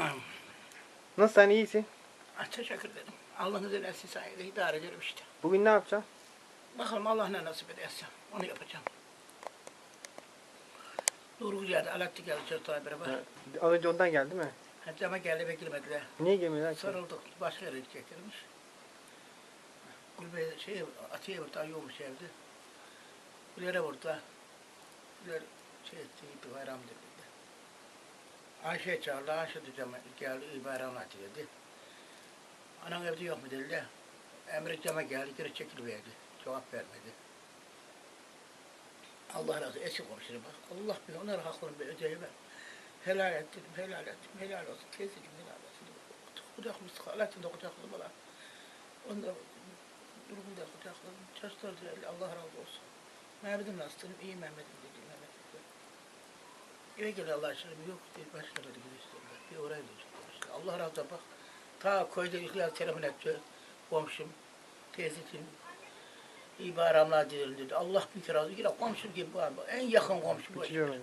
Tamam. Nasıl sen iyisin? Ah, teşekkür ederim. Allah'ın siz sayede idare ederim işte. Bugün ne yapacaksın? Bakalım Allah ne nasip ederse onu yapacağım. Nuru Hücra'da Alaaddin geldi çocuklarla beraber. Az önce ondan geldi mi? Hatta ama geldi beklemediler. Niye gelmiyorlar ki? Sarıldık. Başka yere gideceklermiş. Kulübe şey, Atiye vurdu, ayıyormuş evde. Kulere vurdular. Kuler şey etti, bir bayram dedi. Ayşe çağırdı, Ayşe diyeceğim, geldi, iyi bayramlar dedi. Anan evde yok mu dediler. Emre cama geldi, geri çekiliverdi. Cevap vermedi. Allah razı olsun, eski konuşur bak. Allah bilir, onlara haklarını bir ödeye ver. Helal et dedim, helal ettim, helal olsun. Teyzeciğim helal olsun. Kucağımız Alaaddin de kucakladı bana. Onu da durumu da kucakladım. Çocuklar da Allah razı olsun. Mehmet'im nasılsın? İyi Mehmet'im dedi Mehmet. dedi. Eve gel Allah aşkına yok değil başka da gidiyor. Bir oraya dönecekler işte. Allah razı bak. Ta köyde İhlas telefon etti. Komşum, teyzeciğim. İyi bayramlar dilerim dedi. Allah bir razı. Yine komşum gibi abi. En yakın komşu bu. Bitiriyorum.